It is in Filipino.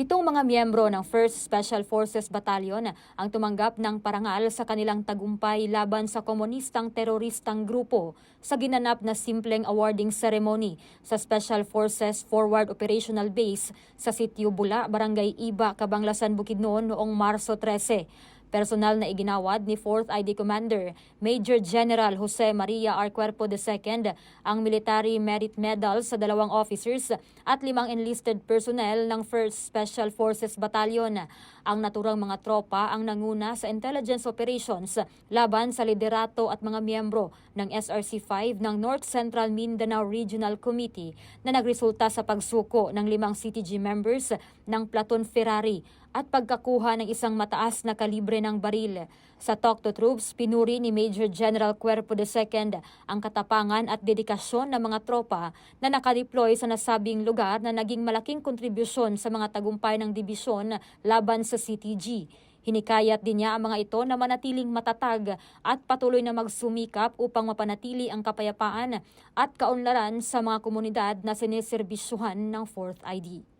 Pitong mga miyembro ng 1st Special Forces Battalion ang tumanggap ng parangal sa kanilang tagumpay laban sa komunistang teroristang grupo sa ginanap na simpleng awarding ceremony sa Special Forces Forward Operational Base sa Sitio Bula, Barangay Iba, Cabanglasan, Bukidnon noong Marso 13. Personal na iginawad ni 4th ID Commander Major General Jose Maria R. II ang Military Merit Medal sa dalawang officers at limang enlisted personnel ng 1st Special Forces Battalion. Ang naturang mga tropa ang nanguna sa intelligence operations laban sa liderato at mga miyembro ng SRC-5 ng North Central Mindanao Regional Committee na nagresulta sa pagsuko ng limang CTG members ng Platon Ferrari at pagkakuha ng isang mataas na kalibre ng baril. Sa Talk to Troops, pinuri ni Major General Cuerpo II ang katapangan at dedikasyon ng mga tropa na nakadeploy sa nasabing lugar na naging malaking kontribusyon sa mga tagumpay ng dibisyon laban sa CTG. Hinikayat din niya ang mga ito na manatiling matatag at patuloy na magsumikap upang mapanatili ang kapayapaan at kaunlaran sa mga komunidad na sineserbisyuhan ng 4th ID.